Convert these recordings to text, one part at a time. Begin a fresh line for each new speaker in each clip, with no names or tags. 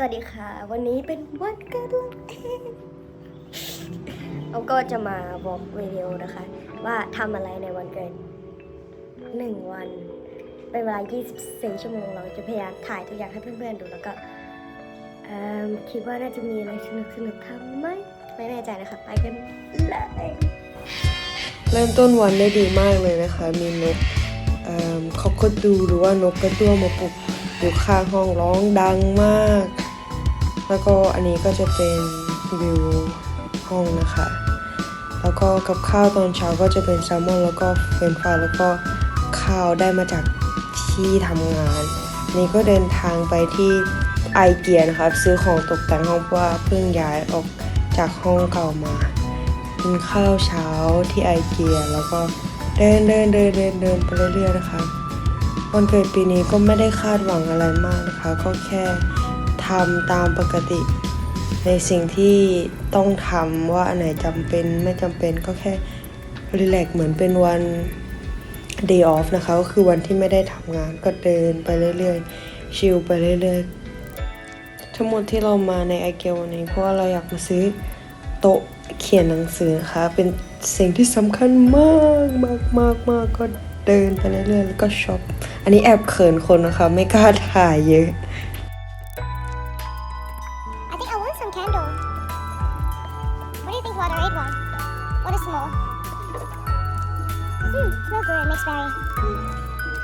สวัสดีค่ะ วันนี้เป็นวันเกิดเราเองเราก็จะมาบอกวิดีโอนะคะ ว่าทำอะไรในวันเกิดหนึ่งวัน เป็นเวลา 24 ชั่วโมง เราจะพยายามถ่ายทุกอย่างให้เพื่อนๆดูแล้วก็คิดว่าน่าจะมีอะไรสนุกๆทำไหมไม่แน่ใจนะคะ ไปกันเลย
เริ่มต้นวันได้ดีมากเลยนะคะ มีนกคอกก็ดูหรือว่านกกระตั้วมาปลุกอยู่ข้างห้องร้องดังมาก แล้วก็อันนี้ก็จะเป็นวิวห้องนะคะ แล้วก็กับข้าวตอนเช้าก็จะเป็นแซลมอนแล้วก็เฟรนฟรายแล้วก็ข้าวได้มาจากที่ทำงาน นี่ก็เดินทางไปที่ไอเกียนะครับซื้อของตกแต่งห้องเพราะว่าเพิ่งย้ายออกจากห้องเก่ามากินข้าวเช้าที่ไอเกียแล้วก็เดินเดินเดินเดินเดินไปเรื่อยๆนะคะวันเกิดปีนี้ก็ไม่ได้คาดหวังอะไรมากนะคะ ก็แค่ ทำตามปกติ ในสิ่งที่ต้องทำว่าอันไหนจำเป็นไม่จำเป็นก็แค่รีแลกเหมือนเป็นวัน day off นะคะก็คือวันที่ไม่ได้ทำงานก็เดินไปเรื่อยๆ ชิลไปเรื่อยๆ ทั้งหมดที่เรามาในไอเกลวันนี้เพราะว่าเราอยากมาซื้อโต๊ะเขียนหนังสือนะคะเป็นสิ่งที่สำคัญมากมากมากมากก็เดินไปเรื่อยๆ แล้วก็ช็อป อันนี้แอบเขินคนนะคะ ไม่กล้าถ่ายเยอะ
What do you think a one? What is small? Hmm, no good. Mixed berry.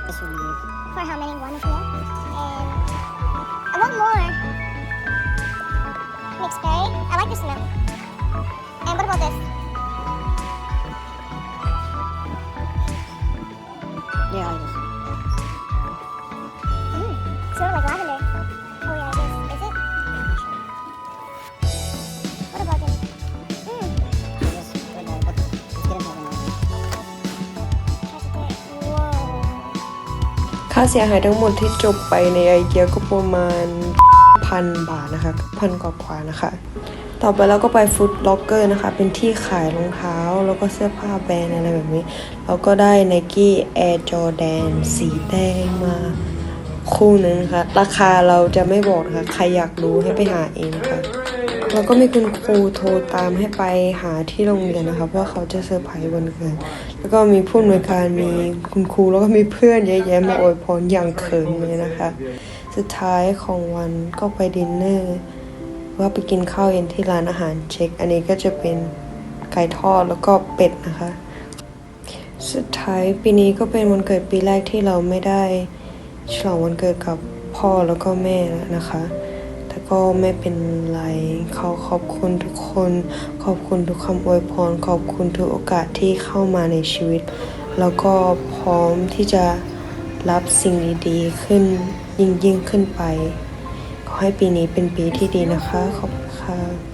This be good.
For how many? One is more. And I want more. Mixed berry. I like the smell. And what about this?
ค่าเสียหายทั้งหมดที่จบไปในไอเกียก็ประมาณพันบาทนะคะพันกว่าๆนะคะ ต่อไปเราก็ไปฟุตล็อกเกอร์นะคะ เป็นที่ขายรองเท้า แล้วก็เสื้อผ้าแบรนด์อะไรแบบนี้ เราก็ได้ Nike Air Jordan สีแดงมาคู่นึงนะคะ ราคาเราจะไม่บอกนะคะใครอยากรู้ให้ไปหาเองค่ะ แล้วก็มีคุณครูโทรตามให้ไปหาที่โรงเรียนนะคะเพราะเขาจะเซอร์ไพรส์วันเกิดแล้วก็มีผู้อำนวยการมีคุณครูแล้วก็มีเพื่อนเยอะแยะมาอวยพรอย่างเขินเลยนะคะ สุดท้ายของวันก็ไปดินเนอร์ว่าไปกินข้าวเย็นที่ร้านอาหารเช็ค อันนี้ก็จะเป็นไก่ทอดแล้วก็เป็ดนะคะ สุดท้ายปีนี้ก็เป็นวันเกิดปีแรกที่เราไม่ได้ฉลองวันเกิดกับพ่อแล้วก็แม่ล้วนะคะ ก็ไม่เป็นไร เขาขอบคุณทุกคน ขอบคุณทุกคำอวยพร ขอบคุณทุกโอกาสที่เข้ามาในชีวิต แล้วก็พร้อมที่จะรับสิ่งดีๆขึ้นยิ่งยิ่งๆขึ้นไป ขอให้ปีนี้เป็นปีที่ดีนะคะ ขอบคุณค่ะ